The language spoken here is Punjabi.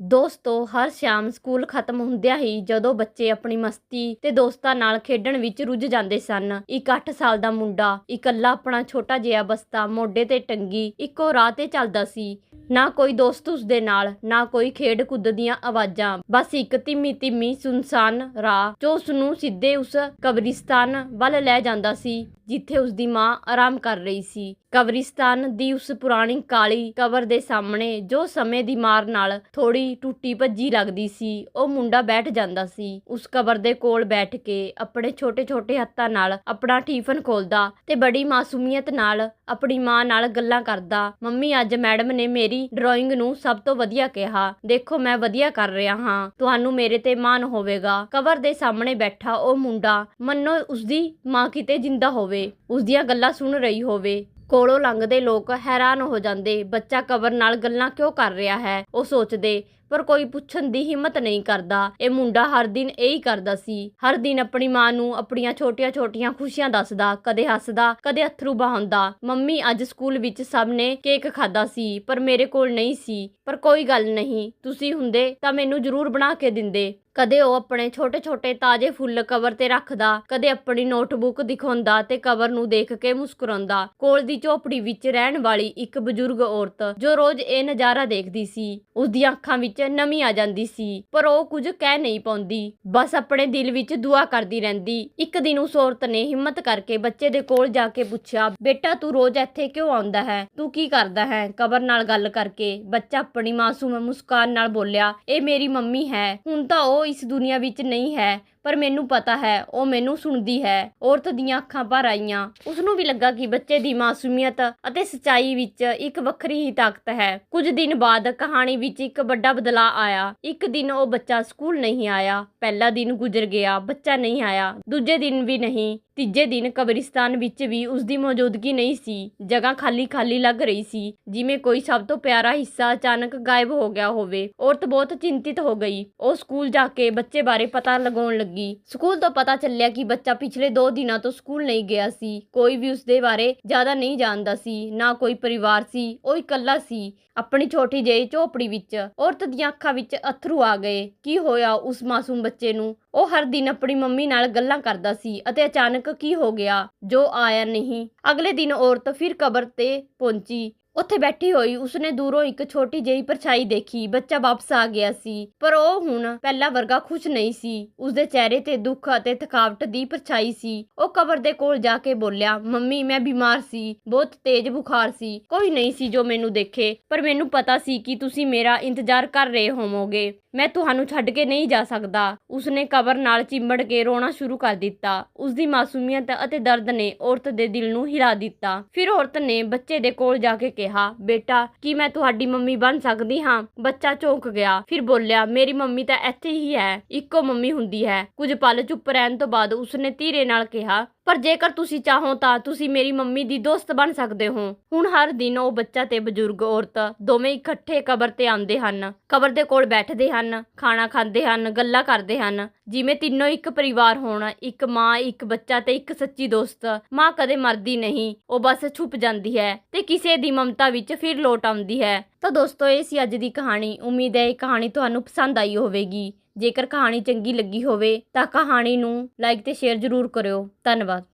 ਦੋਸਤੋ, ਹਰ ਸ਼ਾਮ ਸਕੂਲ ਖਤਮ ਹੁੰਦਿਆਂ ਹੀ ਜਦੋਂ ਬੱਚੇ ਆਪਣੀ ਮਸਤੀ ਤੇ ਦੋਸਤਾਂ ਨਾਲ ਖੇਡਣ ਵਿੱਚ ਰੁੱਝ ਜਾਂਦੇ ਸਨ, ਇੱਕ 8 ਸਾਲ ਦਾ ਮੁੰਡਾ, ਇਕੱਲਾ ਆਪਣਾ ਛੋਟਾ ਜਿਹਾ ਬਸਤਾ, ਮੋਢੇ ਤੇ ਟੰਗੀ, ਇੱਕੋ ਰਾਹ ਤੇ ਚੱਲਦਾ ਸੀ। ਨਾ ਕੋਈ ਦੋਸਤ ਉਸ ਦੇ ਨਾਲ, ਨਾ ਕੋਈ ਖੇਡ ਕੁੱਦ ਦੀਆਂ ਆਵਾਜ਼ਾਂ, ਬਸ ਇੱਕ ਧੀਮੀ ਧੀਮੀ ਸੁਨਸਾਨ ਰਾਹ, ਜੋ ਉਸ ਨੂੰ ਸਿੱਧੇ ਉਸ ਕਬਰਿਸਤਾਨ ਵੱਲ ਲੈ ਜਾਂਦਾ ਸੀ। ਜਿੱਥੇ ਉਸ ਦੀ ਮਾਂ ਆਰਾਮ ਕਰ ਰਹੀ ਸੀ। ਕਬਰਿਸਤਾਨ ਦੀ ਉਸ ਪੁਰਾਣੀ ਕਾਲੀ ਕਬਰ ਦੇ ਸਾਹਮਣੇ ਜੋ ਸਮੇਂ ਦੀ ਮਾਰ ਨਾਲ ਥੋੜੀ ਟੁੱਟੀ ਭੱਜੀ ਲੱਗਦੀ ਸੀ, ਉਹ ਮੁੰਡਾ ਬੈਠ ਜਾਂਦਾ ਸੀ। ਉਸ ਕਬਰ ਦੇ ਕੋਲ ਬੈਠ ਕੇ ਆਪਣੇ ਛੋਟੇ-ਛੋਟੇ ਹੱਥਾਂ ਨਾਲ ਆਪਣਾ ਟੀਫਨ ਖੋਲਦਾ ਤੇ ਬੜੀ ਮਾਸੂਮੀਅਤ ਨਾਲ ਆਪਣੀ ਮਾਂ ਨਾਲ ਗੱਲਾਂ ਕਰਦਾ, ਮੰਮੀ, ਅੱਜ ਮੈਡਮ ਨੇ ਮੇਰੀ ਡਰਾਇੰਗ ਨੂੰ ਸਭ ਤੋਂ ਵਧੀਆ ਕਿਹਾ। ਦੇਖੋ, ਮੈਂ ਵਧੀਆ ਕਰ ਰਿਹਾ ਹਾਂ। ਤੁਹਾਨੂੰ ਮੇਰੇ ਤੇ ਮਾਣ ਹੋਵੇਗਾ। ਕਬਰ ਦੇ ਸਾਹਮਣੇ ਬੈਠਾ ਉਹ ਮੁੰਡਾ ਮੰਨੋ ਉਸਦੀ ਮਾਂ ਕਿਤੇ ਜਿੰਦਾ ਹੋਵੇ। ਉਸ ਦੀਆਂ ਗੱਲਾਂ ਸੁਣ ਰਹੀ ਹੋਵੇ। ਕੋਲੋਂ ਲੰਘਦੇ ਲੋਕ ਹੈਰਾਨ ਹੋ ਜਾਂਦੇ, ਬੱਚਾ ਕਬਰ ਨਾਲ ਗੱਲਾਂ ਕਿਉਂ ਕਰ ਰਿਹਾ ਹੈ? ਉਹ ਸੋਚਦੇ ਪਰ ਕੋਈ ਪੁੱਛਣ ਦੀ ਹਿੰਮਤ ਨਹੀਂ ਕਰਦਾ। ਇਹ ਮੁੰਡਾ ਹਰ ਦਿਨ ਇਹੀ ਕਰਦਾ ਸੀ। ਹਰ ਦਿਨ ਆਪਣੀ ਮਾਂ ਨੂੰ ਆਪਣੀਆਂ ਛੋਟੀਆਂ-ਛੋਟੀਆਂ ਖੁਸ਼ੀਆਂ ਦੱਸਦਾ, ਕਦੇ ਹੱਸਦਾ, ਕਦੇ ਅਥਰੂ ਬਹਾਉਂਦਾ। ਮੰਮੀ ਅੱਜ ਸਕੂਲ ਵਿੱਚ ਸਭ ਨੇ ਕੇਕ ਖਾਦਾ ਸੀ, ਪਰ ਮੇਰੇ ਕੋਲ ਨਹੀਂ ਸੀ। ਪਰ ਕੋਈ ਗੱਲ ਨਹੀਂ, ਤੁਸੀਂ ਹੁੰਦੇ ਤਾਂ ਮੈਨੂੰ ਜ਼ਰੂਰ ਬਣਾ ਕੇ ਦਿੰਦੇ। ਕਦੇ ਉਹ ਆਪਣੇ ਛੋਟੇ-ਛੋਟੇ ਤਾਜ਼ੇ ਫੁੱਲ ਕਵਰ ਤੇ ਰੱਖਦਾ, ਕਦੇ ਆਪਣੀ ਨੋਟਬੁੱਕ ਦਿਖਾਉਂਦਾ ਤੇ ਕਵਰ ਨੂੰ ਦੇਖ ਕੇ ਮੁਸਕਰਾਉਂਦਾ। ਕੋਲ ਦੀ ਝੋਪੜੀ ਵਿੱਚ ਰਹਿਣ ਵਾਲੀ ਇੱਕ ਬਜ਼ੁਰਗ ਔਰਤ ਜੋ ਰੋਜ਼ ਇਹ ਨਜ਼ਾਰਾ ਦੇਖਦੀ ਸੀ ਉਸ ਦੀਆਂ ਅੱਖਾਂ ਵਿੱਚ ਨਮੀ ਆ ਜਾਂਦੀ ਸੀ, ਪਰ ਉਹ ਕੁਝ ਕਹਿ ਨਹੀਂ ਪਾਉਂਦੀ। ਬਸ ਆਪਣੇ ਦਿਲ ਵਿੱਚ ਦੁਆ ਕਰਦੀ ਰਹਿੰਦੀ। ਇੱਕ ਦਿਨ ਉਸ ਔਰਤ ਨੇ ਹਿੰਮਤ ਕਰਕੇ ਬੱਚੇ ਦੇ ਕੋਲ ਜਾ ਕੇ ਪੁੱਛਿਆ, ਬੇਟਾ, ਤੂੰ ਰੋਜ਼ ਇੱਥੇ ਕਿਉਂ ਆਉਂਦਾ ਹੈ? ਤੂੰ ਕੀ ਕਰਦਾ ਹੈ? ਕਬਰ ਨਾਲ ਗੱਲ ਕਰਕੇ ਬੱਚਾ ਆਪਣੀ ਮਾਸੂਮ ਮੁਸਕਾਨ ਨਾਲ ਬੋਲਿਆ, ਇਹ ਮੇਰੀ ਮੰਮੀ ਹੈ। ਹੁਣ ਤਾਂ ਉਹ ਇਸ ਦੁਨੀਆ ਵਿੱਚ ਨਹੀਂ ਹੈ, ਪਰ ਮੈਨੂੰ ਪਤਾ ਹੈ, ਉਹ ਮੈਨੂੰ ਸੁਣਦੀ ਹੈ। ਔਰਤ ਦੀਆਂ ਅੱਖਾਂ ਭਰ ਆਈਆਂ। ਉਸ ਨੂੰ ਵੀ ਲੱਗਾ ਕਿ ਬੱਚੇ ਦੀ ਮਾਸੂਮੀਅਤ ਅਤੇ ਸਚਾਈ ਵਿੱਚ ਇੱਕ ਵੱਖਰੀ ਹੀ ਤਾਕਤ ਹੈ। ਕੁਝ ਦਿਨ ਬਾਅਦ ਕਹਾਣੀ ਵਿੱਚ ਇੱਕ ਵੱਡਾ ਬਦਲਾਅ ਆਇਆ। ਇੱਕ ਦਿਨ ਉਹ ਬੱਚਾ ਸਕੂਲ ਨਹੀਂ ਆਇਆ। ਪਹਿਲਾ ਦਿਨ ਗੁਜ਼ਰ ਗਿਆ। ਬੱਚਾ ਨਹੀਂ ਆਇਆ। ਦੂਜੇ ਦਿਨ ਵੀ ਨਹੀਂ। ਤੀਜੇ ਦਿਨ ਕਬਰਿਸਤਾਨ ਵਿੱਚ ਵੀ ਉਸ ਦੀ ਮੌਜੂਦਗੀ ਨਹੀਂ ਸੀ। ਜਗ੍ਹਾ ਖਾਲੀ ਖਾਲੀ ਲੱਗ ਰਹੀ ਸੀ, ਜਿਵੇਂ ਕੋਈ ਸਭ ਤੋਂ ਪਿਆਰਾ ਹਿੱਸਾ ਅਚਾਨਕ ਗਾਇਬ ਹੋ ਗਿਆ ਹੋਵੇ। ਔਰਤ ਬਹੁਤ ਚਿੰਤਿਤ ਹੋ ਗਈ। ਉਹ ਸਕੂਲ ਜਾ ਕੇ ਬੱਚੇ ਬਾਰੇ ਪਤਾ ਲਗਾਉਣ ਲੱਗੀ। ਸਕੂਲ ਤੋਂ ਪਤਾ ਚੱਲਿਆ ਕਿ ਬੱਚਾ ਪਿਛਲੇ 2 ਦਿਨਾਂ ਤੋਂ ਸਕੂਲ ਨਹੀਂ ਗਿਆ ਸੀ। ਕੋਈ ਵੀ ਉਸ ਦੇ ਬਾਰੇ ਜ਼ਿਆਦਾ ਨਹੀਂ ਜਾਣਦਾ ਸੀ। ਨਾ ਕੋਈ ਪਰਿਵਾਰ ਸੀ, ਉਹ ਇਕੱਲਾ ਸੀ, ਆਪਣੀ ਛੋਟੀ ਜਿਹੀ ਝੋਪੜੀ ਵਿੱਚ। ਔਰਤ ਦੀਆਂ ਅੱਖਾਂ ਵਿੱਚ ਅਥਰੂ ਆ ਗਏ। ਕੀ ਹੋਇਆ ਉਸ ਮਾਸੂਮ ਬੱਚੇ ਨੂੰ? ਉਹ ਹਰ ਦਿਨ ਆਪਣੀ ਮੰਮੀ ਨਾਲ ਗੱਲਾਂ ਕਰਦਾ ਸੀ ਅਤੇ ਅਚਾਨਕ ਕੀ ਹੋ ਗਿਆ? ਜੋ ਆਇਆ ਨਹੀਂ। ਅਗਲੇ ਦਿਨ ਔਰਤ ਫਿਰ ਕਬਰ ਤੇ ਪਹੁੰਚੀ। ਉੱਥੇ ਬੈਠੀ ਹੋਈ ਉਸਨੇ ਦੂਰੋਂ ਇੱਕ ਛੋਟੀ ਜਿਹੀ ਪਰਛਾਈ ਦੇਖੀ। ਬੱਚਾ ਵਾਪਸ ਆ ਗਿਆ ਸੀ। ਪਰ ਉਹ ਹੁਣ ਪਹਿਲਾ ਵਰਗਾ ਖੁਸ਼ ਨਹੀਂ ਸੀ। ਉਸਦੇ ਚਿਹਰੇ ਤੇ ਦੁੱਖ ਅਤੇ ਥਕਾਵਟ ਦੀ ਪਰਛਾਈ ਸੀ। ਉਹ ਕਬਰ ਦੇ ਕੋਲ ਜਾ ਕੇ ਬੋਲਿਆ, ਮੰਮੀ, ਮੈਂ ਬਿਮਾਰ ਸੀ। ਬਹੁਤ ਤੇਜ਼ ਬੁਖਾਰ ਸੀ। ਕੋਈ ਨਹੀਂ ਸੀ ਜੋ ਮੈਨੂੰ ਦੇਖੇ। ਪਰ ਮੈਨੂੰ ਪਤਾ ਸੀ ਕਿ ਤੁਸੀਂ ਮੇਰਾ ਇੰਤਜ਼ਾਰ ਕਰ ਰਹੇ ਹੋਵੋਗੇ। ਮੈਂ ਤੁਹਾਨੂੰ ਛੱਡ ਕੇ ਨਹੀਂ ਜਾ ਸਕਦਾ। ਉਸਨੇ ਕਬਰ ਨਾਲ ਚਿੰਬੜ ਕੇ ਰੋਣਾ ਸ਼ੁਰੂ ਕਰ ਦਿੱਤਾ। ਉਸਦੀ ਮਾਸੂਮੀਅਤ ਅਤੇ ਦਰਦ ਨੇ ਔਰਤ ਦੇ ਦਿਲ ਨੂੰ ਹਿਲਾ ਦਿੱਤਾ। ਫਿਰ ਔਰਤ ਨੇ ਬੱਚੇ ਦੇ ਕੋਲ ਜਾ ਕੇ ਕਿਹਾ, ਬੇਟਾ, ਕੀ ਮੈਂ ਤੁਹਾਡੀ ਮੰਮੀ ਬਣ ਸਕਦੀ ਹਾਂ? ਬੱਚਾ ਚੌਂਕ ਗਿਆ। ਫਿਰ ਬੋਲਿਆ, ਮੇਰੀ ਮੰਮੀ ਤਾਂ ਇੱਥੇ ਹੀ ਹੈ। ਇੱਕੋ ਮੰਮੀ ਹੁੰਦੀ ਹੈ। ਕੁਝ ਪਲ ਚੁੱਪ ਰਹਿਣ ਤੋਂ ਬਾਅਦ ਉਸਨੇ ਧੀਰੇ ਨਾਲ ਕਿਹਾ ਪਰ ਜੇਕਰ ਤੁਸੀਂ ਚਾਹੋ ਤਾਂ ਤੁਸੀਂ ਮੇਰੀ ਮੰਮੀ ਦੀ ਦੋਸਤ ਬਣ ਸਕਦੇ ਹੋ। ਹੁਣ ਹਰ ਦਿਨ ਉਹ ਬੱਚਾ ਤੇ ਬਜ਼ੁਰਗ ਔਰਤ ਦੋਵੇਂ ਇਕੱਠੇ ਕਬਰ ਤੇ ਆਉਂਦੇ ਹਨ। ਕਬਰ ਦੇ ਕੋਲ ਬੈਠਦੇ ਹਨ, ਖਾਣਾ ਖਾਂਦੇ ਹਨ, ਗੱਲਾਂ ਕਰਦੇ ਹਨ। ਜਿਵੇਂ ਤਿੰਨੋਂ ਇੱਕ ਪਰਿਵਾਰ ਹੋਣ, ਇੱਕ ਮਾਂ, ਇੱਕ ਬੱਚਾ ਤੇ ਇੱਕ ਸੱਚੀ ਦੋਸਤ। ਮਾਂ ਕਦੇ ਮਰਦੀ ਨਹੀਂ, ਉਹ ਬਸ ਛੁਪ ਜਾਂਦੀ ਹੈ ਤੇ ਕਿਸੇ ਦੀ ਮਮਤਾ ਵਿੱਚ ਫਿਰ ਲੋਟ ਆਉਂਦੀ ਹੈ। ਤਾਂ ਦੋਸਤੋ, ਇਹ ਸੀ ਅੱਜ ਦੀ ਕਹਾਣੀ। ਉਮੀਦ ਹੈ ਇਹ ਕਹਾਣੀ ਤੁਹਾਨੂੰ ਪਸੰਦ ਆਈ ਹੋਵੇਗੀ। ਜੇਕਰ ਕਹਾਣੀ ਚੰਗੀ ਲੱਗੀ ਹੋਵੇ ਤਾਂ ਕਹਾਣੀ ਨੂੰ ਲਾਈਕ ਤੇ ਸ਼ੇਅਰ ਜ਼ਰੂਰ ਕਰਿਓ। ਧੰਨਵਾਦ।